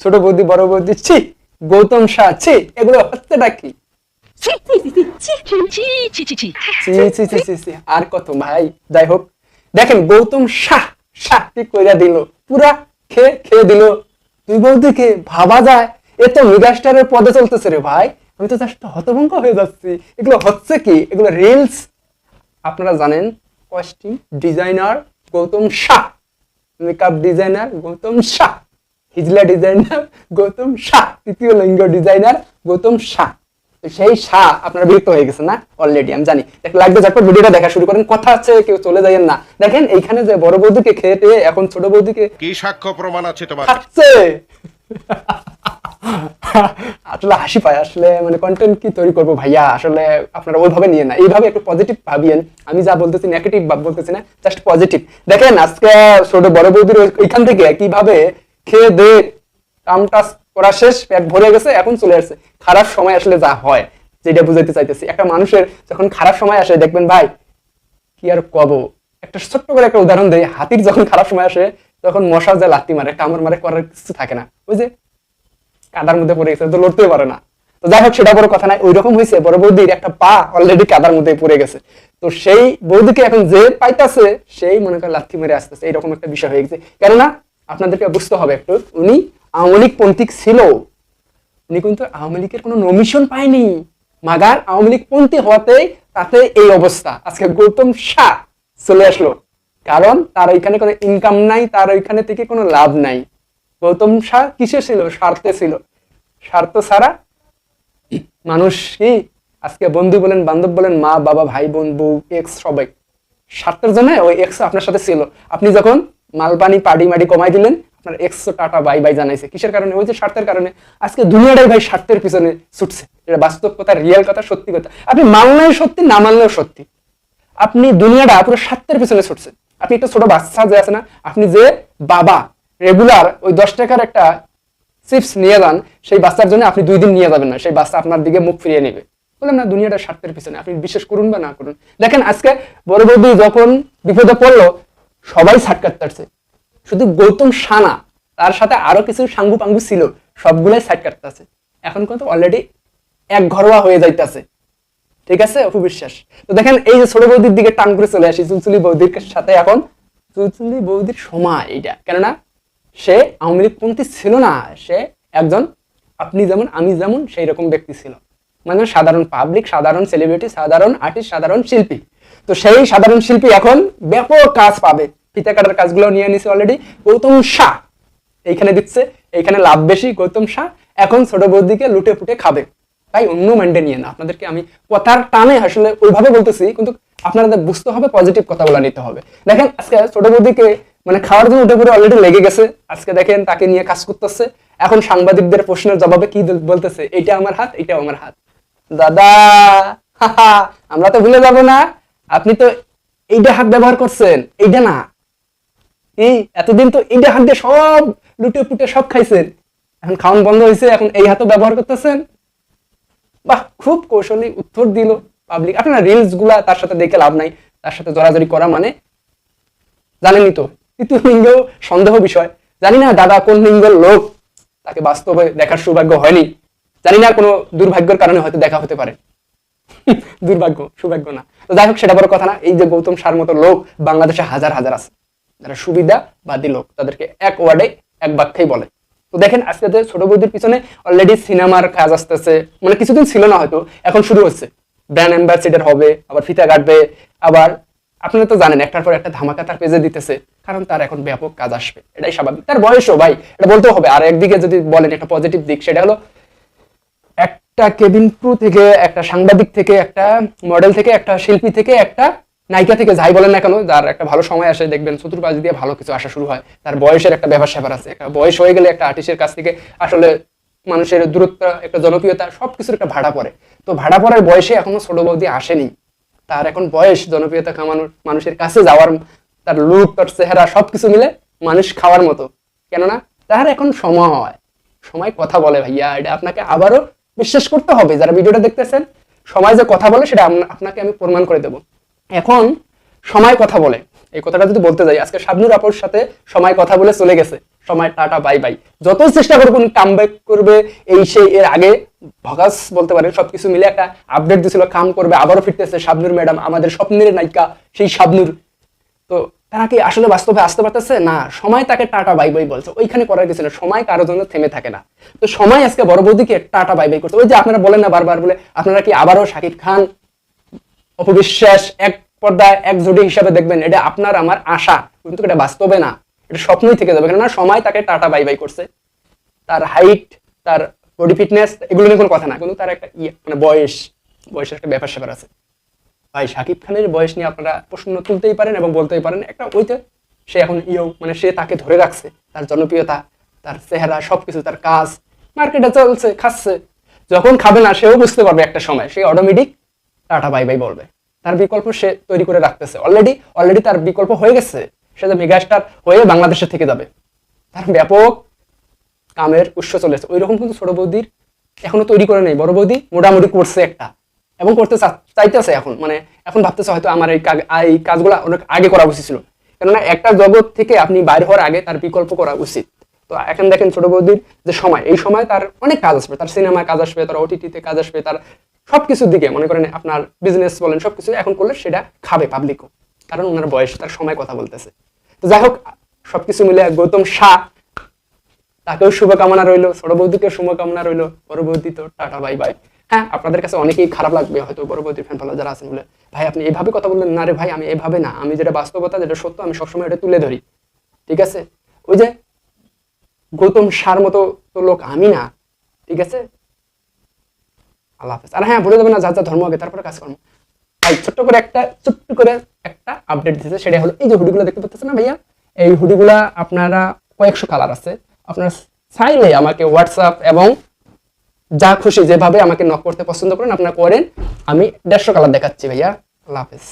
ছোট বৌদি বড় বৌদি ছি গৌতম শাহ ছি এগুলো হচ্ছে কি আর কত ভাই যাই হোক দেখেন গৌতম শাহ শাহ কি কইরা দিল পুরা খেয়ে খেয়ে দিল তুই বৌদি বৌদিকে ভাবা যায় এ তো মেগাস্টারের পদে চলতেছে রে ভাই আমি তো জাস্ট হতভঙ্গ হয়ে যাচ্ছি এগুলো হচ্ছে কি এগুলো রিলস আপনারা জানেন costume designer Gautam Shah makeup designer Gautam Shah Hizla designer Gautam Shah তৃতীয় লিঙ্গ ডিজাইনার গৌতম শাহ সেই শাহ আপনার বিরক্ত হয়ে গেছে না? অলরেডি আমি জানি। দেখ লাগবে যারপর ভিডিওটা দেখা শুরু করেন। কথা আছে কেউ চলে যাবেন না। দেখেন এইখানে যে বড় বৌদিকে খেয়ে এখন ছোট বৌদিকে কি সাক্ষ্য প্রমাণ আছে তোমার খাচ্ছে! আসলে হাসি পায়, আসলে মানে কন্টেন্ট কি তৈরি করব ভাইয়া? আসলে আপনারা ওইভাবে নিয়ে না। এইভাবে একটু পজিটিভ ভাবিয়েন। আমি যা বলতেছি নেগেটিভ বলতেছি না জাস্ট পজিটিভ দেখেন, আজকে ছোট বড় বৌদির ওইখান থেকে কীভাবে খেয়ে দে, কাম টাস করা শেষ, পেট ভরে গেছে, এখন চলে আসছে। খারাপ সময় আসলে যা হয়, যেটা বুঝাইতে চাইতেছি। একটা মানুষের যখন খারাপ সময় আসে, দেখবেন ভাই, কি আর কব? একটা ছোট্ট করে একটা উদাহরণ দেয় হাতির যখন খারাপ সময় আসে, তখন মশা যে লাত্তি মারে, কামড় মারে, করার কিছু থাকে না। ওই যে কাদার মধ্যে পড়ে গেছে, তো লড়তেই পারে না। তো যাই হোক, সেটা বড় কথা নাই ওই রকম হয়েছে বড় বৌদির একটা পা অলরেডি কাদার মধ্যে পড়ে গেছে। তো সেই বৌদিকে এখন যে পাইতাছে, সেই মনে করে লাথি মেরে আসতেছে, এইরকম একটা বিষয় হয়ে গেছে। কেননা, আপনাদেরকে বুঝতে হবে একটু, উনি আওয়ামী লীগ পন্থিক ছিল। উনি কিন্তু আওয়ামী লীগের কোনো নমিশন পায়নি। মাগার আওয়ামী লীগ পন্থী হওয়াতেই তাতে এই অবস্থা। আজকে গৌতম শাহ চলে আসলো। কারণ তার ওইখানে কোনো ইনকাম নাই, তার ওইখানে থেকে কোনো লাভ নাই। গৌতম শাহ কিসে ছিল? স্বার্থে ছিল। স্বার্থ ছাড়া মানুষ কি আজকে বন্ধু বলেন, বান্ধব বলেন, মা, বাবা, ভাই, বোন, বউ এক্স সবাই। স্বার্থের জন্য ওই এক্স আপনার সাথে ছিল। আপনি যখন মালপানি, পাডি মাডি কমাই দিলেন, আপনার এক্স টাটা বাই বাই জানাইছে। কিসের কারণে? ওই যে স্বার্থের কারণে। আজকে দুনিয়াটাই ভাই স্বার্থের পিছনে ছুটছে। এটা বাস্তব কথা রিয়েল কথা, সত্যি কথা। আপনি মানলেও সত্যি, না মানলেও সত্যি। আপনি দুনিয়াটা পুরো স্বার্থের পিছনে ছুটছে আপনি একটা ছোট বাচ্চা যে আছে না, আপনি যে বাবা রেগুলার ওই দশ টাকার একটা চিপস নিয়ে যান, সেই বাচ্চার জন্য আপনি দুই দিন নিয়ে যাবেন না, সেই বাচ্চা আপনার দিকে মুখ ফিরিয়ে নেবে। বললাম, না, দুনিয়াটা স্বার্থের পিছনে, আপনি বিশ্বাস করুন বা না করুন। দেখেন, আজকে বড় বৌদি যখন বিপদে পড়ল, সবাই সাক্ষাৎ কাটছে শুধু গৌতম সানা, তার সাথে আরও কিছু সাঙ্গু পাঙ্গু ছিল, সবগুলাই সাইড কাটতেছে এখন কিন্তু অলরেডি এক ঘরোয়া হয়ে যাইতেছে। ঠিক আছে, অপু বিশ্বাস? তো দেখেন, এই যে ছোট বৌদির দিকে টান করে চলে আসি, চুলচুলি বৌদির সাথে এখন, চুলচুলি বৌদির সময় এটা কেননা সে আওয়ামী লীগ পন্থী ছিল না, সে একজন, আপনি যেমন, আমি যেমন, সেই রকম ব্যক্তি ছিল। মানে সাধারণ পাবলিক সাধারণ সেলিব্রিটি সাধারণ আর্টিস্ট সাধারণ শিল্পী। তো সেই সাধারণ শিল্পী এখন ব্যাপক কাজ পাবে। ফিতা কাটার কাজগুলো নিয়ে নিছে অলরেডি গৌতম শাহ। এইখানে দিচ্ছে, এইখানে লাভ বেশি, গৌতম শাহ। এখন ছোট বৌদিকে লুটে ফুটে খাবে। তাই অন্য মাইন্ডে নিয়ে না। আপনাদেরকে আমি কথার টানে আসলে ওইভাবে বলতেছি, কিন্তু আপনাদের বুঝতে হবে পজিটিভ কথাগুলো নিতে হবে। দেখেন, আজকে ছোট বৌদিকে মানে খাওয়ার জন্য উঠে অলরেডি লেগে গেছে। আজকে দেখেন তাকে নিয়ে কাজ করতেছে। এখন সাংবাদিকদের প্রশ্নের জবাবে কি বলতেছে এটা আমার হাত এটা আমার হাত। দাদা আমরা তো ভুলে যাব না। আপনি তো এইটা হাত ব্যবহার করছেন এইটা না। এই, এতদিন তো এইটা হাত দিয়ে সব লুটে পুটে সব খাইছেন। এখন খাওয়ান বন্ধ হয়েছে এখন এই হাতও ব্যবহার করতেছেন। বাহ, খুব কৌশলী উত্তর দিল পাবলিক আপনার রিলসগুলা তার সাথে দেখে লাভ নাই। তার সাথে জড়াজড়ি করা মানে জানেনই তো। তৃতীয় লিঙ্গ সন্দেহ বিষয়। জানি না দাদা কোন লিঙ্গের লোক। তাকে বাস্তবে দেখার সৌভাগ্য হয়নি। জানি না কোনো দুর্ভাগ্যের কারণে হয়তো দেখা হতে পারে। দুর্ভাগ্য, সৌভাগ্য না। তো যাই হোক, সেটা বড় কথা না। এই যে গৌতম সার মতো লোক, বাংলাদেশে হাজার হাজার আছে। যারা সুবিধা বাদী লোক, তাদেরকে এক ওয়ার্ডে, এক বাক্যেই বলে। তো দেখেন, আজকে ছোট বৌদির পিছনে অলরেডি সিনেমার কাজ আসতেছে। মানে কিছুদিন ছিল না হয়তো, এখন শুরু হচ্ছে। ব্র্যান্ড অ্যাম্বাসিডার হবে, আবার ফিতা কাটবে, আবার আপনারা তো জানেন, একটার পর একটা ধামাকা তার পেজে দিতেছে, কারণ তার এখন ব্যাপক কাজ আসবে। এটাই স্বাভাবিক। তার বয়সও ভাই, এটা বলতে হবে। আর একদিকে যদি বলেন একটা পজিটিভ দিক, সেটা হলো একটা কেবিন ক্রু থেকে, একটা সাংবাদিক থেকে, একটা মডেল থেকে, একটা শিল্পী থেকে, একটা নায়িকা থেকে, যাই বলেন না কেন, যার একটা ভালো সময় আসে, দেখবেন চতুর্পাশ দিয়ে ভালো কিছু আসা শুরু হয়। তার বয়সের একটা ব্যাপার স্যাপার আছে। একটা বয়স হয়ে গেলে একটা আর্টিস্টের কাছ থেকে আসলে মানুষের দূরত্ব, একটা জনপ্রিয়তা, সবকিছুর একটা ভাড়া পড়ে। তো ভাড়া পড়ার বয়সে এখনও ছোট বৌদি আসেনি। তার এখন বয়স, জনপ্রিয়তা কামানোর, মানুষের কাছে যাওয়ার, তার লুক তার চেহারা সবকিছু মিলে মানুষ খাওয়ার মতো। কেননা তার এখন সময় হয়। সময় কথা বলে ভাইয়া, এটা আপনাকে আবারও বিশ্বাস করতে হবে। যারা ভিডিওটা দেখতেছেন, সময় যে কথা বলে সেটা আপনাকে আমি প্রমাণ করে দেব। এখন সময় কথা বলে। এই কথাটা যদি বলতে যাই, আজকে শাবনুর আপুর সাথে সময় কথা বলে চলে গেছে। সময়, টাটা বাই বাই যত চেষ্টা করব কাম করবে, এই সেই এর আগে ভগাস বলতে পারে, সবকিছু মিলে একটা আপডেট দিছিল, কাম করবে, আবারও ফিরতেছে শাবনুর ম্যাডাম, আমাদের স্বপ্নের নায়িকা, সেই শাবনুর। তো তারা কি আসলে বাস্তবে আসতে পারতেছে? না, সময় তাকে টাটা বাই বাই বলছে। ওইখানে করার না সময় কারও জন্য থেমে থাকে না। তো সময় আজকে বড় বৌদিকে টাটা বাই বাই করছে। ওই যে আপনারা বলেন না বারবার বলে, আপনারা কি আবারও শাকিব খান? অপবিশ্বাস, এক পর্দায়, এক জুটি হিসাবে দেখবেন, এটা আপনার, আমার আশা। কিন্তু এটা বাস্তবে না। এটা স্বপ্নই থেকে যাবে। কেননা সময় তাকে টাটা বাই বাই করছে। তার হাইট তার বডি ফিটনেস এগুলো নিয়ে কোনো কথা না। কিন্তু তার একটা ইয়ে মানে বয়স, বয়সের একটা ব্যাপার স্যাপার আছে। ভাই, শাকিব খানের বয়স নিয়ে আপনারা প্রশ্ন তুলতেই পারেন এবং বলতেই পারেন, একটা ওইতে সে এখন ইয়ো মানে সে তাকে ধরে রাখছে। তার জনপ্রিয়তা, তার চেহারা, সবকিছু, তার কাজ, মার্কেটে চলছে, খাচ্ছে। যখন খাবে না, সেও বুঝতে পারবে একটা সময়। সে অটোমেটিক টাটা বাই বাই বলবে। তার বিকল্প সে তৈরি করে রাখতেছে। অলরেডি অলরেডি তার বিকল্প হয়ে গেছে। সে যে মেগাস্টার হয়ে বাংলাদেশে থেকে যাবে। তার ব্যাপক কামের উৎস চলেছে ওই রকম কিন্তু ছোট বৌদির এখনও তৈরি করে নেই। বড় বৌদি মোটামুটি করছে একটা এবং করতে চাইতেছে এখন। মানে এখন ভাবতেছে হয়তো আমার এই এই কাজগুলো অনেক আগে করা উচিত ছিল। কেননা একটা জগৎ থেকে আপনি বাইরে হওয়ার আগে তার বিকল্প করা উচিত। তো এখন দেখেন ছোট বৌদির যে সময়, এই সময় তার অনেক কাজ আসবে। তার সিনেমায় কাজ আসবে, তার ওটিটিতে কাজ আসবে, তার সবকিছুর দিকে মনে করেন আপনার বিজনেস বলেন, সবকিছু এখন করলে সেটা খাবে পাবলিকও কারণ ওনার বয়স, তার সময় কথা বলতেছে। যাই হোক সবকিছু মিলে গৌতম শাহ, তাকেও শুভকামনা রইল ছোট বৌদিকে শুভকামনা রইল। বৌদি তো টাটা বাই বাই হ্যাঁ আপনাদের কাছে অনেকেই খারাপ লাগবে, হয়তো বৌদির ফ্যান ফলো যারা আছেন বলে। ভাই, আপনি এইভাবে কথা বললেন, না রে ভাই, আমি এভাবে না। আমি যেটা বাস্তবতা, যেটা সত্য, আমি সবসময় এটা তুলে ধরি। ঠিক আছে? ওই যে গৌতম সার মতো তো লোক আমি না। ঠিক আছে? আল্লাহ হাফেজ। আর হ্যাঁ বলে দেবেন না যা যা ধর্ম আগে, তারপরে কাজ ভাই, ছোট্ট করে একটা, ছোট্ট করে একটা আপডেট দিতেছে সেটা হলো এই যে হুডিগুলো দেখতে পাচ্ছেন না ভাইয়া? এই হুডিগুলা আপনারা কয়েকশো কালার আছে। আপনারা চাইলে আমাকে হোয়াটসঅ্যাপ এবং যা খুশি যেভাবে আমাকে নক করতে পছন্দ করেন, আপনারা করেন। আমি দেড়শো কালার দেখাচ্ছি ভাইয়া। আল্লাহ হাফেজ।